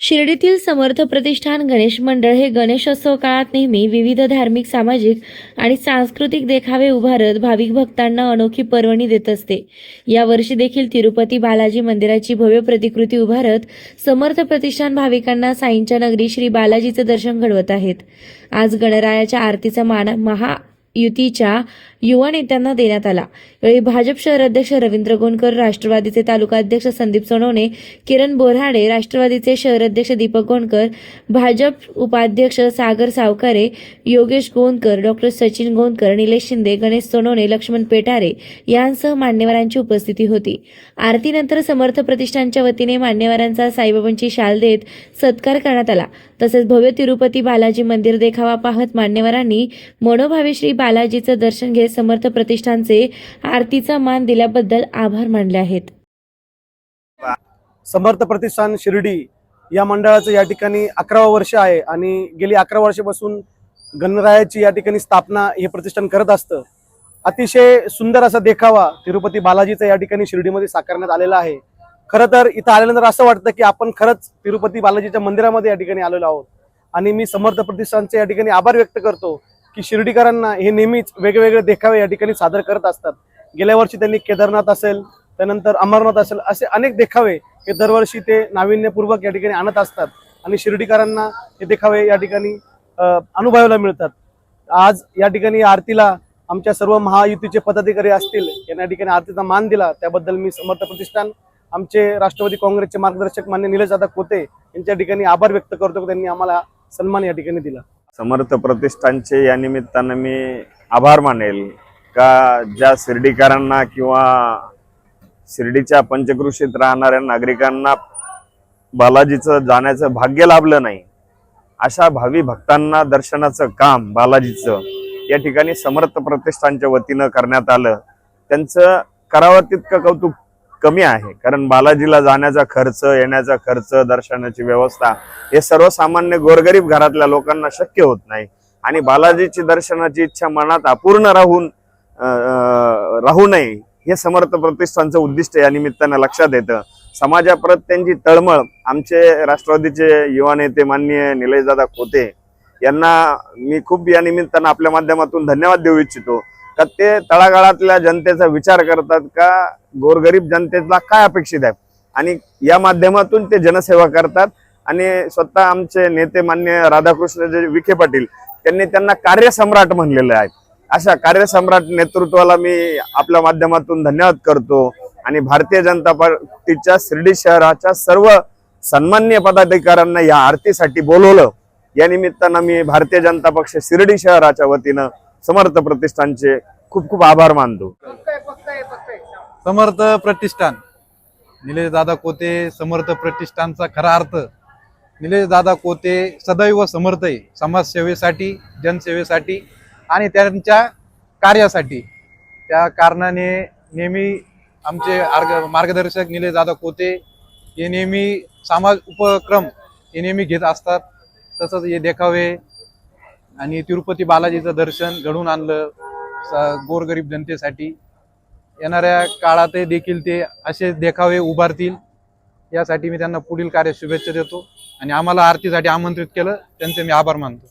शिर्डीतील समर्थ प्रतिष्ठान गणेश मंडळ हे गणेशोत्सव काळात नेहमी विविध धार्मिक सामाजिक आणि सांस्कृतिक देखावे उभारत भाविक भक्तांना अनोखी पर्वणी देत असते. यावर्षी देखील तिरुपती बालाजी मंदिराची भव्य प्रतिकृती उभारत समर्थ प्रतिष्ठान भाविकांना साईंच्या नगरी श्री बालाजीचं दर्शन घडवत आहेत. आज गणरायाच्या आरतीचा मान युतीच्या युवा नेत्यांना देण्यात आला. यावेळी भाजप शहर अध्यक्ष रवींद्र गोंडकर राष्ट्रवादीचे तालुका अध्यक्ष संदीप सोनवणे किरण बोऱ्हाडे राष्ट्रवादीचे शहर अध्यक्ष दीपक गोंडकर भाजप उपाध्यक्ष सागर सावकारे योगेश गोंदकर डॉक्टर सचिन गोंदकर निलेश शिंदे गणेश सोनवणे लक्ष्मण पेठारे यांसह मान्यवरांची उपस्थिती होती. आरतीनंतर समर्थ प्रतिष्ठानच्या वतीने मान्यवरांचा साईबाबांची शाल देत सत्कार करण्यात आला. तसेच भव्य तिरुपती बालाजी मंदिर देखावा पाहत मान्यवरांनी मनोभावे श्री बालाजीचं दर्शन घेत समर्थ प्रतिष्ठानचे आरतीचा मान दिल्याबद्दल आभार मानले आहेत. समर्थ प्रतिष्ठान शिर्डी या मंडळाचं या ठिकाणी अकरावं वर्ष आहे आणि गेली अकरा वर्षापासून गणरायाची या ठिकाणी स्थापना हे प्रतिष्ठान करत असतं. अतिशय सुंदर असा देखावा तिरुपती बालाजीचा या ठिकाणी शिर्डीमध्ये साकारण्यात आलेला आहे. खरं तर इथं आल्यानंतर असं वाटतं की आपण खरंच तिरुपती बालाजीच्या मंदिरामध्ये या ठिकाणी आलेलो आहोत. आणि मी समर्थ प्रतिष्ठानचे या ठिकाणी आभार व्यक्त करतो. की शिर्डीकरांना हे नेहमीच वेगवेगळे देखावे या ठिकाणी सादर करत असतात. गेल्या वर्षी त्यांनी केदारनाथ असेल त्यानंतर अमरनाथ असेल असे अनेक देखावे हे दरवर्षी ते नाविन्यपूर्वक या ठिकाणी आणत असतात आणि शिर्डीकरांना हे देखावे या ठिकाणी अनुभवायला मिळतात. आज या ठिकाणी आरतीला आमच्या सर्व महायुतीचे पदाधिकारी असतील यांना या ठिकाणी आरतीचा मान दिला. त्याबद्दल मी समर्थ प्रतिष्ठान आमचे राष्ट्रवादी काँग्रेसचे मार्गदर्शक मान्य निलेश दादा कोते यांच्या ठिकाणी आभार व्यक्त करतो त्यांनी आम्हाला सन्मान या ठिकाणी दिला. समर्थ प्रतिष्ठानचे या निमित्तानं मी आभार मानेल. का ज्या शिर्डीकरांना किंवा शिर्डीच्या पंचकृषीत राहणाऱ्या नागरिकांना बालाजीचं जाण्याचं भाग्य लाभलं नाही अशा भावी भक्तांना दर्शनाचं काम बालाजीचं या ठिकाणी समर्थ प्रतिष्ठानच्या वतीनं करण्यात आलं. त्यांचं करावं तितकं कौतुक कमी आहे. कारण बालाजीला जाण्याचा खर्च येण्याचा खर्च दर्शनाची व्यवस्था हे सर्वसामान्य गोरगरीब घरातल्या लोकांना शक्य होत नाही. आणि बालाजीची दर्शनाची इच्छा मनात अपूर्ण राहून राहू नये हे समर्थ प्रतिष्ठानचं उद्दिष्ट या निमित्तानं लक्षात येतं. समाजाप्रत त्यांची तळमळ आमचे राष्ट्रवादीचे युवा नेते माननीय निलेशदादा खोते यांना मी खूप या निमित्तानं आपल्या माध्यमातून धन्यवाद देऊ इच्छितो. का ते तळागाळातल्या जनतेचा विचार करतात का गोरगरीब जनतेला काय अपेक्षित आहे? आणि या माध्यमातून ते जनसेवा करतात. आणि स्वतः आमचे नेते मान्य राधाकृष्ण जे विखे पाटील त्यांनी त्यांना कार्यसम्राट म्हणलेलं आहे. अशा कार्यसम्राट नेतृत्वाला मी आपल्या माध्यमातून धन्यवाद करतो. आणि भारतीय जनता पार्टीच्या शिर्डी शहराच्या सर्व सन्मान्य पदाधिकाऱ्यांना या आरतीसाठी बोलवलं. या निमित्तानं मी भारतीय जनता पक्ष शिर्डी शहराच्या वतीनं समर्थ प्रतिष्ठानचे खूप खूप आभार मानतो. समर्थ प्रतिष्ठान. निलेश दादा कोते समर्थ प्रतिष्ठानचा खरा अर्थ. निलेश दादा कोते सदैव समर्थ आहे. समाजसेवेसाठी जनसेवेसाठी आणि त्यांच्या कार्यासाठी. त्या कारणाने नेहमी आमचे आर्ग मार्गदर्शक निलेश दादा कोते हे नेहमी समाज उपक्रम हे नेहमी घेत असतात. तसंच हे देखावे आणि तिरुपती बालाजीचं दर्शन घडून आणलं स- गोरगरीब जनतेसाठी. येणाऱ्या काळातही देखील ते असे देखावे उभारतील. यासाठी मी त्यांना पुढील कार्य शुभेच्छा देतो आणि आम्हाला आरतीसाठी आमंत्रित केलं. त्यांचे मी आभार मानतो.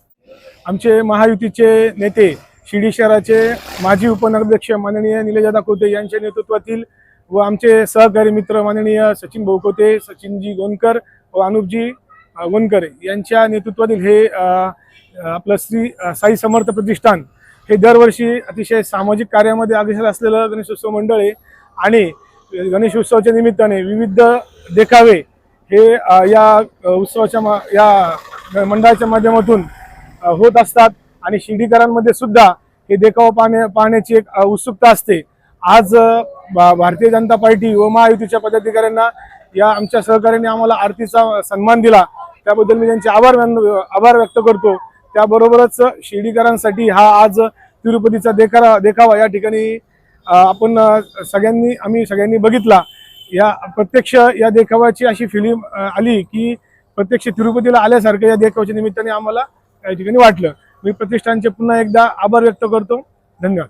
आमचे महायुतीचे नेते शिर्डी शहराचे माजी उपनगराध्यक्ष माननीय निलेशदादा कोते यांच्या नेतृत्वातील व आमचे सहकारी मित्र माननीय सचिन भाऊ कोते सचिनजी गोनकर व अनुपजी गोनकर यांच्या नेतृत्वातील हे आपलं श्री साई समर्थ प्रतिष्ठान हे दरवर्षी अतिशय सामाजिक कार्यामध्ये अग्रेसर असलेलं गणेशोत्सव मंडळ आहे. आणि गणेशोत्सवाच्या निमित्ताने विविध देखावे हे या उत्सवाच्या मा या मंडळाच्या माध्यमातून होत असतात. आणि शिर्डीकरांमध्ये सुद्धा हे देखाव पाहण्या पाहण्याची एक उत्सुकता असते. आज भा- भारतीय जनता पार्टी व महायुतीच्या पदाधिकाऱ्यांना या आमच्या सहकार्याने आम्हाला आरतीचा सन्मान दिला. त्याबद्दल मी त्यांचे आभार मान- आभार व्यक्त करतो. त्याबरोबरच शिर्डीकरांसाठी हा आज तिरुपतीचा देखावा देखावा या ठिकाणी आपण सगळ्यांनी आम्ही सगळ्यांनी बघितला. या प्रत्यक्ष या देखाव्याची अशी फिलिंग आली की प्रत्यक्ष तिरुपतीला आल्यासारखं या देखाव्याच्या निमित्ताने आम्हाला या ठिकाणी वाटलं. मी प्रतिष्ठानचे पुन्हा एकदा आभार व्यक्त करतो. धन्यवाद.